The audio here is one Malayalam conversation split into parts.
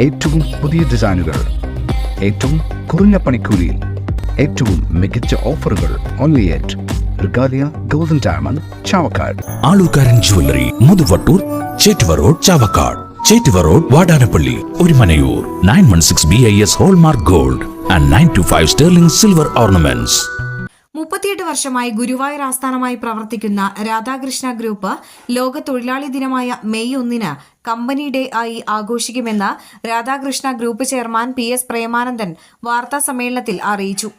ഏറ്റവും പുതിയ ഡിസൈനുകൾ ഏറ്റവും കുറഞ്ഞ പണിക്കൂലിയിൽ ഏറ്റവും മികച്ച ഓഫറുകൾ only at Regalia golden diamond Chavakkad. Aalookkaran jewellery Muthuvattoor Chettuva road Chavakkad. Chettuva road Vadanappally Orumanayur. Nine one six B I S hallmark gold and nine two five sterling silver ornaments മുപ്പത്തിയെട്ട് വർഷമായി ഗുരുവായൂർ ആസ്ഥാനമായി പ്രവർത്തിക്കുന്ന രാധാകൃഷ്ണ ഗ്രൂപ്പ് ലോക തൊഴിലാളി ദിനമായ മെയ് ഒന്നിന് കമ്പനി ഡേ ആയി ആഘോഷിക്കുമെന്ന് Radhakrishna group chairman P S Premanandan വാർത്താ സമ്മേളനത്തിൽ അറിയിച്ചു.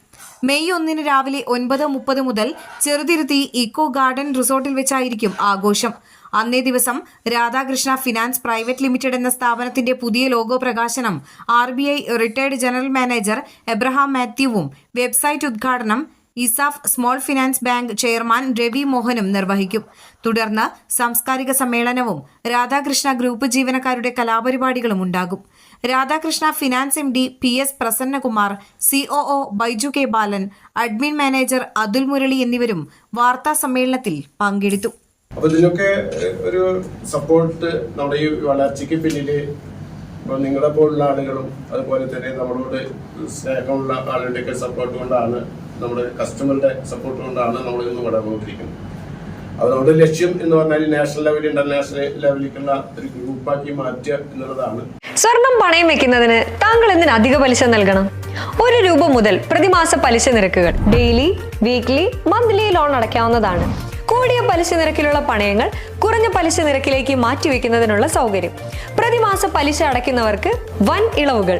മെയ് ഒന്നിന് രാവിലെ ഒൻപത് മുപ്പത് മുതൽ ചെറുതിരുത്തി ഇക്കോ ഗാർഡൻ റിസോർട്ടിൽ വെച്ചായിരിക്കും ആഘോഷം. അന്നേ ദിവസം രാധാകൃഷ്ണ ഫിനാൻസ് പ്രൈവറ്റ് ലിമിറ്റഡ് എന്ന സ്ഥാപനത്തിന്റെ പുതിയ ലോഗോ പ്രകാശനം R retired general manager Abraham മാത്യുവും website ഉദ്ഘാടനം ESAF small finance bank chairman Ravi മോഹനും നിർവഹിക്കും. തുടർന്ന് സാംസ്കാരിക സമ്മേളനവും രാധാകൃഷ്ണ ഗ്രൂപ്പ് ജീവനക്കാരുടെ കലാപരിപാടികളും ഉണ്ടാകും. Radhakrishna finance M D P S Prasannakumar COO Baiju K Balan admin manager Athul Murali എന്നിവരും വാർത്താ സമ്മേളനത്തിൽ പങ്കെടുത്തു. അപ്പൊ ഇതിനൊക്കെ ഒരു സപ്പോർട്ട് നമ്മുടെ ഈ വളർച്ചയ്ക്ക് പിന്നിൽ ഇപ്പൊ നിങ്ങളെ പോലുള്ള ആളുകളും അതുപോലെ തന്നെ നമ്മളോട് സ്നേഹമുള്ള ആളുകളുടെയൊക്കെ സപ്പോർട്ട് കൊണ്ടാണ് നമ്മുടെ കസ്റ്റമറുടെ സപ്പോർട്ട് കൊണ്ടാണ് നമ്മൾ ഇന്ന് വളർന്നുകൊണ്ടിരിക്കുന്നത് അത് നമ്മുടെ ലക്ഷ്യം എന്ന് പറഞ്ഞാൽ നാഷണൽ ലെവൽ ഇന്റർനാഷണൽ ലെവലിലേക്കുള്ള ഒരു ഗ്രൂപ്പാക്കി മാറ്റുക എന്നുള്ളതാണ്. സ്വർണം പണയം വെക്കുന്നതിന് താങ്കൾ എന്തിന് അധിക പലിശ നൽകണം? ഒരു രൂപ മുതൽ പ്രതിമാസ പലിശ നിരക്കുകൾ ഡെയിലി വീക്ക്ലി മന്ത്ലി ലോൺ അടയ്ക്കാവുന്നതാണ്. കൂടിയ പലിശ നിരക്കിലുള്ള പണയങ്ങൾ കുറഞ്ഞ പലിശ നിരക്കിലേക്ക് മാറ്റിവെക്കുന്നതിനുള്ള സൗകര്യം. പ്രതിമാസ പലിശ അടയ്ക്കുന്നവർക്ക് വൻ ഇളവുകൾ.